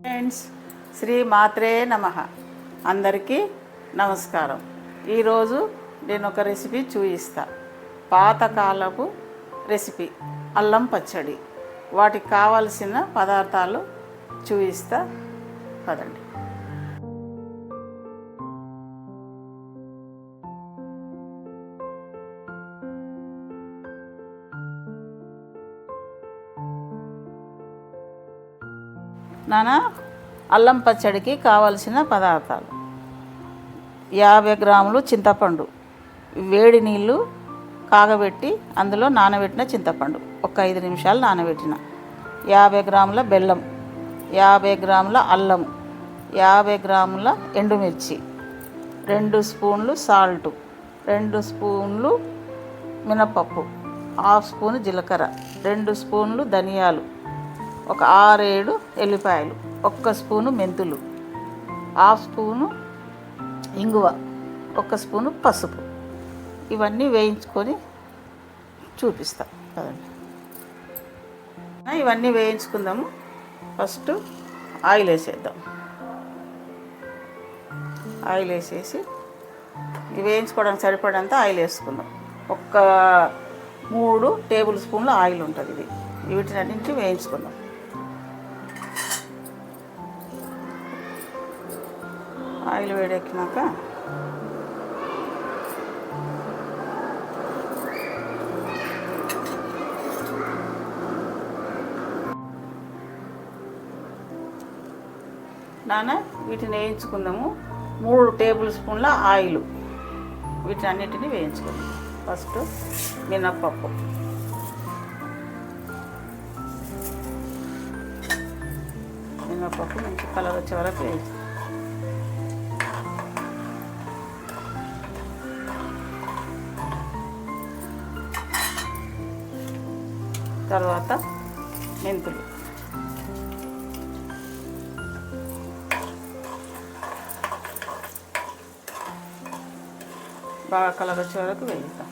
Friends Shri మాత్రే నమ. అందరికీ నమస్కారం. ఈరోజు నేను ఒక రెసిపీ చూపిస్తా పాతకాలపు రెసిపీ అల్లం పచ్చడి. వాటికి కావలసిన పదార్థాలు చూపిస్తా పదండి. నానా? అల్లం పచ్చడికి కావలసిన పదార్థాలు. యాభై గ్రాములు చింతపండు. వేడి నీళ్ళు కాగబెట్టి అందులో నానబెట్టిన చింతపండు. ఒక ఐదు నిమిషాలు నానబెట్టిన. యాభై గ్రాముల బెల్లం. యాభై గ్రాముల అల్లం. యాభై గ్రాముల ఎండుమిర్చి. రెండు స్పూన్లు సాల్టు. రెండు స్పూన్లు మినపప్పు. హాఫ్ స్పూన్ జీలకర్ర. రెండు స్పూన్లు ధనియాలు. ఒక ఆరేడు ఎల్లిపాయలు ఒక్క స్పూను మెంతులు హాఫ్ స్పూను ఇంగువ ఒక స్పూను పసుపు. ఇవన్నీ వేయించుకొని చూపిస్తాం. కదండి ఇవన్నీ వేయించుకుందాము. ఫస్ట్ ఆయిల్ వేసేద్దాం. ఆయిల్ వేసేసి వేయించుకోవడానికి సరిపడంత ఆయిల్ వేసుకుందాం. ఒక్క మూడు టేబుల్ స్పూన్ల ఆయిల్ ఉంటుంది ఇది. వీటినన్నింటి వేయించుకుందాం. ఆయిల్ వేడెక్కినాక నాన్న వీటిని వేయించుకుందాము. మూడు టేబుల్ స్పూన్ల ఆయిల్. వీటిని అన్నిటిని వేయించుకుందాం ఫస్ట్ మినప్పప్పు. మినప్పప్పు మంచి కలర్ వచ్చే వరకు వేయించుకుందాం తర్వాత మెంతులు. బాగా కలర్ వచ్చే వరకు వేయిస్తాం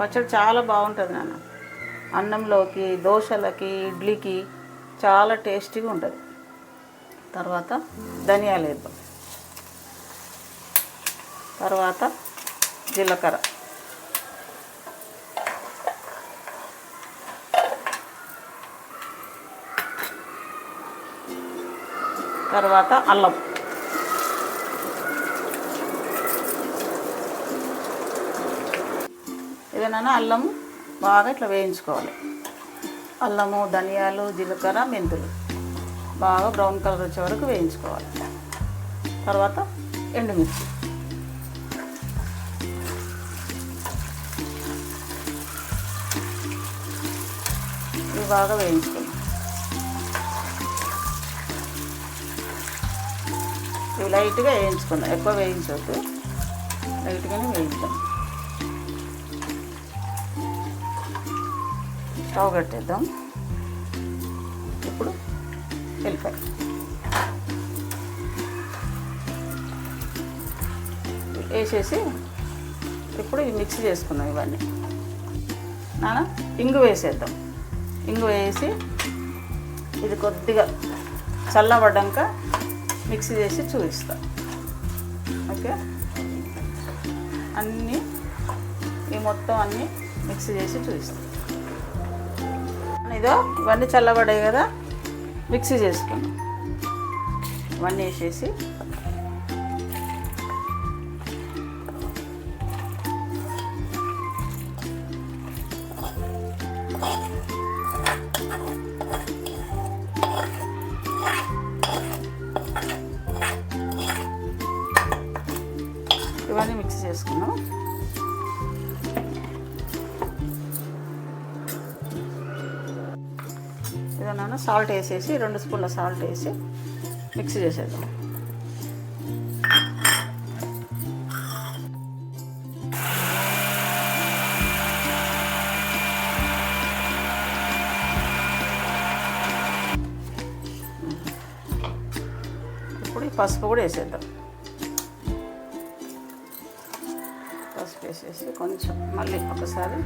పచ్చడి చాలా బాగుంటుంది నాన్న. అన్నంలోకి దోశలకి ఇడ్లీకి చాలా టేస్టీగా ఉంటుంది. తర్వాత ధనియాలు వేద్దాం తర్వాత జీలకర్ర. తర్వాత అల్లం. ఏదైనా అల్లం బాగా ఇట్లా వేయించుకోవాలి. అల్లము ధనియాలు జీలకర్ర మెంతులు బాగా బ్రౌన్ కలర్ వచ్చే వరకు వేయించుకోవాలి. తర్వాత ఎండుమిర్చి. ఇవి బాగా వేయించుకున్నాం ఇవి లైట్గా వేయించుకుందాం. ఎక్కువ వేయించవద్దు లైట్గానే వేయించాం స్టవ్ కట్టేద్దాం. ఇప్పుడు వెళ్ళిపోయి వేసేసి ఇప్పుడు ఇవి మిక్స్ చేసుకుందాం ఇవన్నీ. నాన్న ఇంగు వేసేద్దాం. ఇంగు వేసి ఇది కొద్దిగా చల్లబడ్డాక మిక్సీ చేసి చూపిస్తాం. ఓకే? అన్నీ ఈ మొత్తం అన్నీ మిక్సీ చేసి చూపిస్తాం. ఇదో ఇవన్నీ చల్లబడ్డాయి కదా మిక్సీ చేసుకున్నాం ఇవన్నీ వేసేసి ఇవన్నీ మిక్స్ చేసుకున్నాం. జీలకర్రను సాల్ట్ వేసేసి రెండు స్పూన్ల సాల్ట్ వేసి మిక్స్ చేసేద్దాం. ఇప్పుడు పసుపు కూడా వేసేద్దాం. పసుపు వేసేసి కొంచెం మళ్ళీ ఒకసారి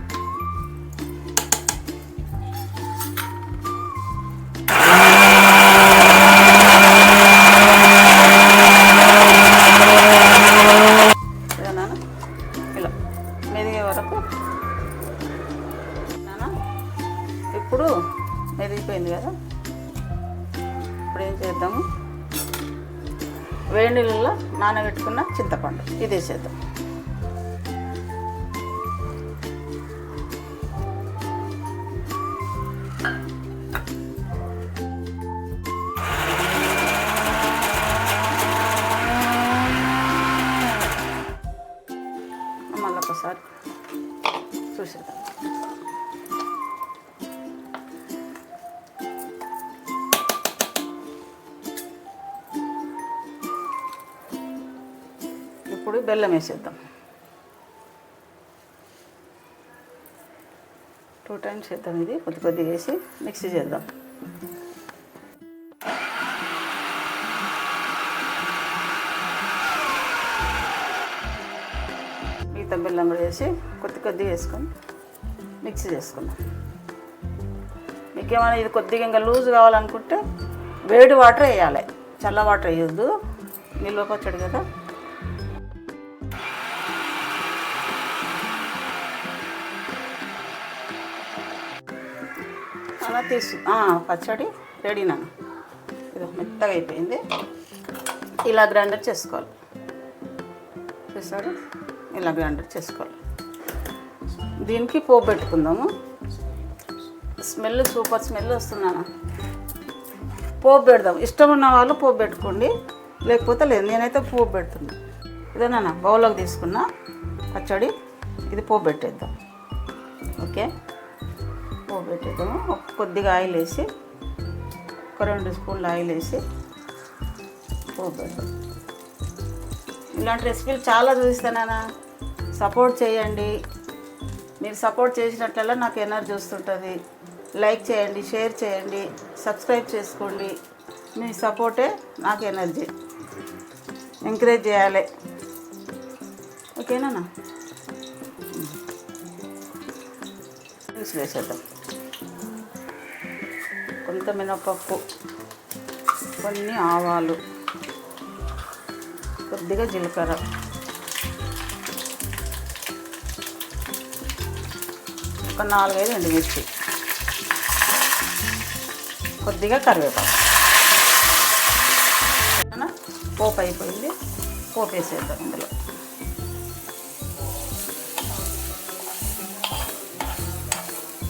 ఇప్పుడు మెదిగిపోయింది కదా. ఇప్పుడు ఏం చేద్దాము? వేడి నీళ్ళలో నానబెట్టుకున్న చింతపండు. ఇది వేసేద్దాం ఇప్పుడు బెల్లం వేసేద్దాం. టూ టైమ్స్ వేద్దాం ఇది కొద్ది కొద్దిగా వేసి మిక్సీ చేద్దాం. మిగతా బెల్లం కూడా వేసి కొద్ది కొద్దిగా వేసుకొని మిక్సీ చేసుకుందాం. మీకు ఏమైనా ఇది కొద్దిగా ఇంకా లూజ్ కావాలనుకుంటే వేడి వాటర్ వేయాలి. చల్ల వాటర్ వేయొద్దు. నిల్వ కదా. అలా తీసు పచ్చడి రెడీ నాన్న. ఇది మెత్తగా అయిపోయింది. ఇలా గ్రైండర్ చేసుకోవాలి. చూసారు? ఇలా గ్రైండర్ చేసుకోవాలి. దీనికి పోపు పెట్టుకుందాము. స్మెల్ సూపర్ స్మెల్ వస్తున్నాను పోపు పెడదాం. ఇష్టం ఉన్న వాళ్ళు పోపు పెట్టుకోండి. లేకపోతే లేదు నేనైతే పోపు పెడుతున్నా. ఇదేనా బౌల్లోకి తీసుకున్నా పచ్చడి. ఇది పోపు పెట్టేద్దాం. ఓకే? పెట్టేద్దాము కొద్దిగా ఆయిల్ వేసి ఒక రెండు స్పూన్లు ఆయిల్ వేసి పోపు ఇలాంటి రెసిపీలు చాలా చూపిస్తానా సపోర్ట్ చేయండి. మీరు సపోర్ట్ చేసినట్లల్లా నాకు ఎనర్జీ వస్తుంటుంది. లైక్ చేయండి షేర్ చేయండి సబ్స్క్రైబ్ చేసుకోండి. మీ సపోర్టే నాకు ఎనర్జీ. ఎంకరేజ్ చేయాలి. ఓకేనా వేసేద్దాం. కొంత మినపప్పు కొన్ని ఆవాలు కొద్దిగా జీలకర్ర. ఒక నాలుగైదు ఎండుమిర్చి. కొద్దిగా కరివేపాకు. పోపు అయిపోయింది పోపు వేసేద్దాం ఇందులో.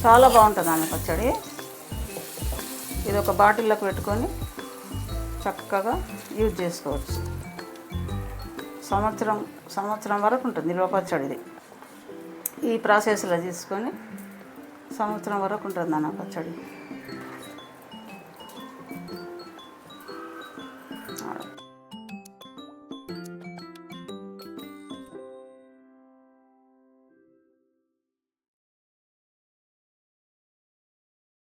చాలా బాగుంటుంది అన్న పచ్చడి. ఇది ఒక బాటిల్లోకి పెట్టుకొని చక్కగా యూజ్ చేసుకోవచ్చు. సంవత్సరం సంవత్సరం వరకు ఉంటుంది నిల్వ పచ్చడిది ఈ ప్రాసెస్లో తీసుకొని సంవత్సరం వరకు ఉంటుంది అన్న పచ్చడి.